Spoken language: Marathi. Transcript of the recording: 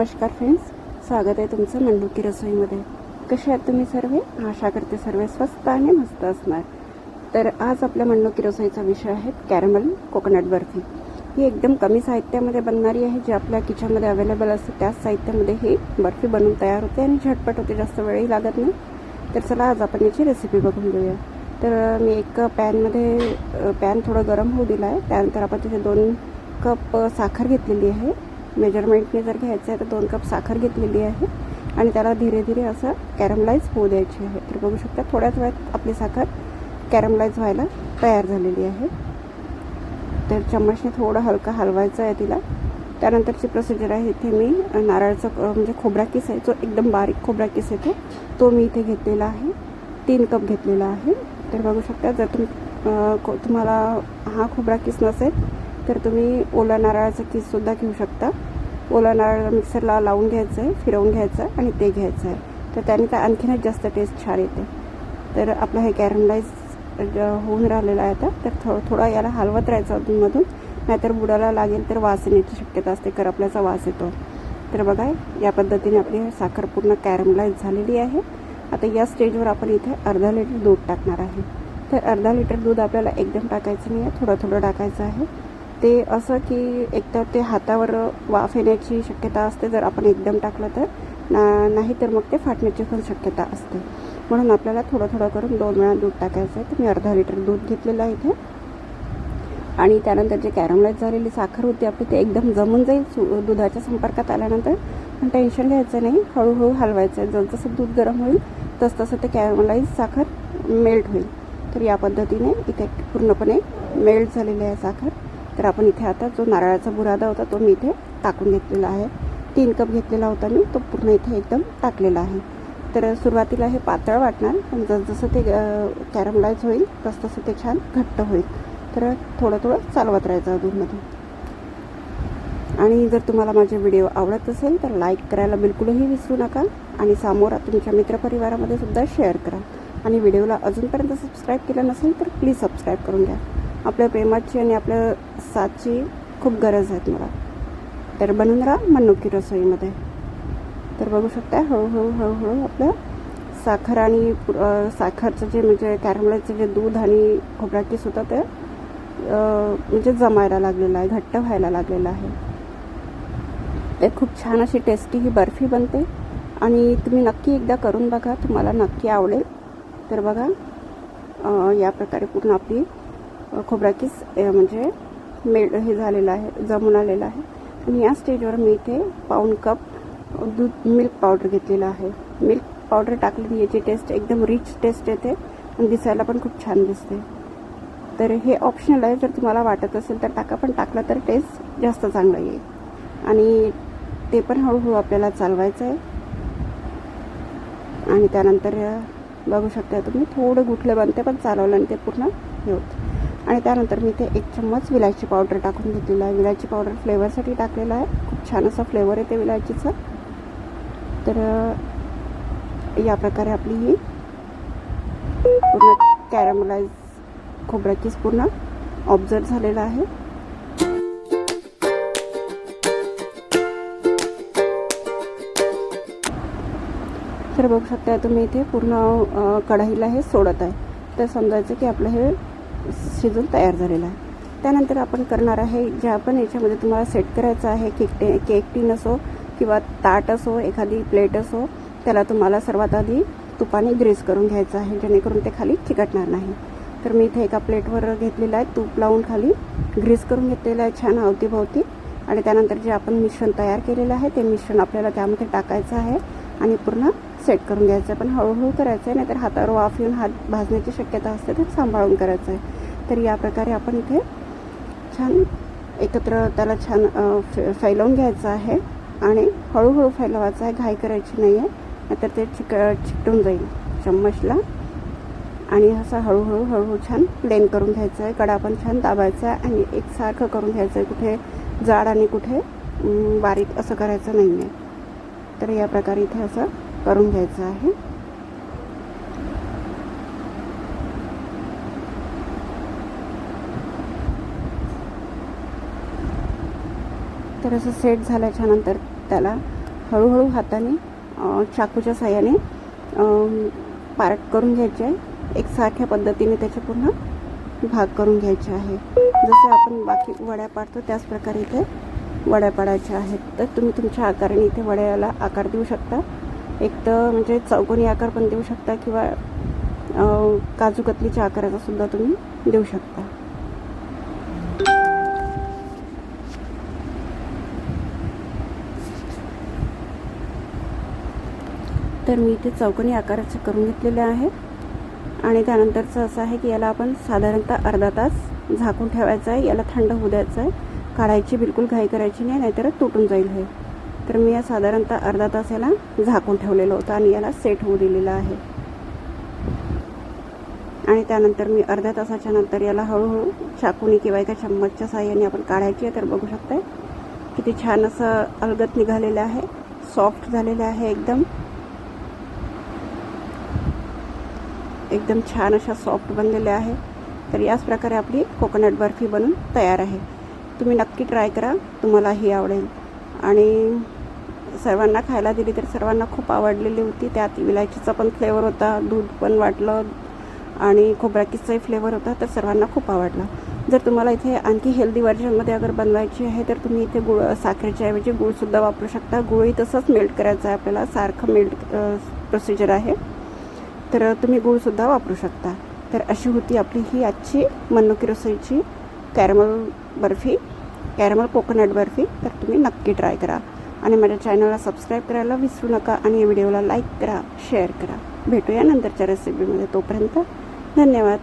नमस्कार फ्रेंड्स स्वागत आहे तुमचं मंडुकी रसोईमध्ये. कसे आहात तुम्ही सर्व? आशा करते सर्व स्वस्त आणि मस्त असणार. तर आज आपल्या मंडुकी रसोईचा विषय आहे कॅरमल कोकोनट बर्फी. ही एकदम कमी साहित्यामध्ये बनणारी आहे जी आपल्या किचनमध्ये अवेलेबल असते. त्याच साहित्यामध्ये ही बर्फी बनवून तयार होते आणि झटपट होते जास्त वेळही लागत नाही. तर चला आज आपण याची रेसिपी बघून घेऊया. तर मी एक पॅनमध्ये पॅन थोडं गरम होऊ दिला आहे त्यानंतर आपण तिथे दोन कप साखर घेतलेली आहे. मेजरमेंटने जर घ्यायचं आहे तर दोन कप साखर घेतलेली आहे आणि त्याला धीरे धीरे असं कॅरमलाईज होऊ द्यायची आहे. तर बघू शकता थोड्याच वेळात आपली साखर कॅरमलाईज व्हायला तयार झालेली आहे. तर चम्मचने थोडं हलका हलवायचं आहे तिला. त्यानंतरची प्रोसिजर आहे इथे मी नारळाचा म्हणजे खोबरा किस आहे जो एकदम बारीक खोबरा किस येतो तो मी इथे घेतलेला आहे. तीन कप घेतलेला आहे. तर बघू शकता जर तुम तुम्हाला हा खोबरा किस नसेल तर तुम्ही ओला नारळाचा किससुद्धा घेऊ शकता. ओला नारळ मिक्सरला लावून घ्यायचं आहे फिरवून घ्यायचं आहे आणि ते घ्यायचं आहे तर त्याने तर आणखीनच जास्त टेस्ट छान येते. तर आपलं हे कॅरमलाईज होऊन राहिलेलं आहे आता. तर थो थोडा याला हलवत राहायचं अधूनमधून. नाहीतर बुडाला लागेल तर वास येण्याची शक्यता असते करपल्याचा वास येतो. तर बघा या पद्धतीने आपली साखर पूर्ण कॅरमलाईज झालेली आहे. आता या स्टेजवर आपण इथे अर्धा लिटर दूध टाकणार आहे. तर अर्धा लिटर दूध आपल्याला एकदम टाकायचं नाही आहे थोडं थोडं टाकायचं आहे. ते असं की एकतर ते हातावर वाफ येण्याची शक्यता असते जर आपण एकदम टाकलं तर ना नाही तर मग ते फाटण्याची पण शक्यता असते. म्हणून आपल्याला थोडं थोडं करून दोन वेळा दूध टाकायचं आहे. तर मी अर्धा लिटर दूध घेतलेलं आहे इथे. आणि त्यानंतर जे कॅरमलाईज झालेली साखर होती आपली ते एकदम जमून जाईल सु दुधाच्या संपर्कात आल्यानंतर. पण टेन्शन घ्यायचं नाही. हळूहळू हलवायचं आहे. जसजसं दूध गरम होईल तसतसं ते कॅरमलाईज साखर मेल्ट होईल. तर या पद्धतीने इथे पूर्णपणे मेल्ट झालेली आहे साखर. तर आपण इथे आता जो नारळाचा बुरादा होता तो मी इथे टाकून घेतलेला आहे. तीन कप घेतलेला होता मी तो पूर्ण इथे एकदम टाकलेला आहे. तर सुरुवातीला हे पातळ वाटणार पण जसजसं ते कॅरमलाईज होईल तसतसं ते छान घट्ट होईल. तर थोडं थोडं चालवत राहायचं अधूनमधून. आणि जर तुम्हाला माझे व्हिडिओ आवडत असेल तर लाईक करायला बिलकुलही विसरू नका आणि समोर तुमच्या मित्रपरिवारामध्ये सुद्धा शेअर करा. आणि व्हिडिओला अजूनपर्यंत सबस्क्राईब केलं नसेल तर प्लीज सबस्क्राईब करून घ्या. आपल्या प्रेमाची आणि आपल्या साथची खूप गरज आहे मला. तर बनून राहा मनुकी रसोईमध्ये. तर बघू शकता हळूहळू हळूहळू आपलं साखर आणि साखरचं जे म्हणजे कॅरमलाचं जे दूध आणि खोबरा होतं ते म्हणजे जमायला लागलेलं आहे घट्ट व्हायला लागलेलं आहे. ते खूप छान अशी टेस्टी ही बर्फी बनते. आणि तुम्ही नक्की एकदा करून बघा तुम्हाला नक्की आवडेल. तर बघा या प्रकारे पूर्ण आपली खोबराकीस म्हणजे मेळ हे झालेलं आहे जमून आलेलं आहे. आणि या स्टेजवर मी इथे पाऊण कप दूध मिल्क पावडर घेतलेलं आहे. मिल्क पावडर टाकली याची टेस्ट एकदम रिच टेस्ट येते आणि दिसायला पण खूप छान दिसते. तर हे ऑप्शनल आहे जर तुम्हाला वाटत असेल तर टाका पण टाकलं तर टेस्ट जास्त चांगला येईल. आणि ते पण हळूहळू आपल्याला चालवायचं आहे. आणि त्यानंतर बघू शकता तुम्ही थोडं गुठलं बनते पण चालवलं आणि ते पूर्ण हे होतं. आणि त्यानंतर मी ते एक चम्मच विलायची पावडर टाकून घेतलेलं आहे. विलायची पावडर फ्लेवरसाठी टाकलेलं आहे. खूप छान असा फ्लेवर येते विलायचीचा. तर या प्रकारे आपली ही पूर्ण कॅरमलाइज खोबऱ्याचीच पूर्ण ऑब्झर्व झालेला आहे. तर बघू शकता तुम्ही इथे पूर्ण कढाईला हे सोडत आहे. तर समजायचं की आपलं हे शिजून तयार झालेलं आहे. त्यानंतर आपण करणार आहे जे आपण याच्यामध्ये तुम्हाला सेट करायचं आहे केक टे केक टीन असो किंवा ताट असो एखादी प्लेट असो त्याला तुम्हाला सर्वात आधी तुपाने ग्रीस करून घ्यायचं आहे जेणेकरून ते खाली चिकटणार नाही. तर मी इथे एका प्लेटवर घेतलेलं आहे तूप लावून खाली ग्रीस करून घेतलेलं आहे छान अवतीभोवती आणि त्यानंतर जे आपण मिश्रण तयार केलेलं आहे ते मिश्रण आपल्याला त्यामध्ये टाकायचं आहे आणि पूर्ण सेट करून घ्यायचं आहे. पण हळूहळू करायचं आहे नाहीतर हातावर वाफ येऊन हात भाजण्याची शक्यता असते तर सांभाळून करायचं आहे. तर या प्रकारे आपण इथे छान एकत्र त्याला छान फे फैलवून घ्यायचं आहे आणि हळूहळू फैलवायचं आहे. घाई करायची नाही आहे नाहीतर ते चिक चिकटून जाईल चम्मचला. आणि असं हळूहळू हळूहळू छान प्लेन करून घ्यायचं आहे. कडा पण छान दाबायचा आहे आणि एकसारखं करून घ्यायचं आहे. कुठे जाड आणि कुठे बारीक असं करायचं नाही आहे तर या प्रकारे इथे असं करून घ्यायचं आहे. तर असं सेट झाल्याच्यानंतर त्याला हळूहळू हाताने चाकूच्या साह्याने पार्ट करून घ्यायचे आहे. एकसारख्या पद्धतीने त्याचे पुन्हा भाग करून घ्यायचे आहे. जसं आपण बाकी वड्या पाडतो त्याच प्रकारे इथे वड्या पाडायच्या आहेत. तर तुम्ही तुमच्या आकाराने इथे वड्याला आकार देऊ शकता. एक तर म्हणजे चौकोनी आकार पण देऊ शकता किंवा काजू कतलीच्या आकाराचा सुद्धा तुम्ही देऊ शकता. तर मी इथे चौकोनी आकाराचे करून घेतलेले आहे. आणि त्यानंतरचं असं आहे की याला आपण साधारणतः अर्धा तास झाकून ठेवायचं आहे. याला थंड होऊ द्यायचं आहे. काढायची बिलकुल घाई करायची नाही नाहीतर तुटून जाईल हे. तर मी या साधारणतः अर्धा तास याला झाकून ठेवलेलं होतं आणि याला सेट होऊ दिलेलं आहे. आणि त्यानंतर मी अर्ध्या तासाच्या नंतर याला हळूहळू चाकूनी किंवा एका चम्मचच्या साह्याने आपण काढायची आहे. तर बघू शकताय किती छान असं अलगत निघालेलं आहे. सॉफ्ट झालेलं आहे एकदम. एकदम छान अशा सॉफ्ट बनलेल्या आहे. तर याच प्रकारे आपली कोकोनट बर्फी बनून तयार आहे. तुम्ही नक्की ट्राय करा. तुम्हालाही आवडेल. आणि सर्वांना खायला दिली तर सर्वांना खूप आवडलेली होती. त्यात विलायचीचा पण फ्लेवर होता दूध पण वाटलं आणि खोबराकीचाही फ्लेवर होता तर सर्वांना खूप आवडला. जर तुम्हाला इथे आणखी हेल्दी व्हर्जनमध्ये अगर बनवायची आहे तर तुम्ही इथे गुळ साखरेच्या ऐवजी गुळसुद्धा वापरू शकता. गुळही तसंच मेल्ट करायचं आहे आपल्याला. सारखं मेल्ट प्रोसिजर आहे. तर तुम्ही गूळसुद्धा वापरू शकता. तर अशी होती आपली ही आजची मनुकी रसोईची caramel barfi caramel coconut barfi. तर तुम्ही नक्की ट्राय करा. आणि माझ्या चॅनलला सबस्क्राईब करायला विसरू नका आणि या व्हिडिओला लाईक करा शेअर करा. भेटूया नंतरच्या रेसिपीमध्ये तोपर्यंत. धन्यवाद.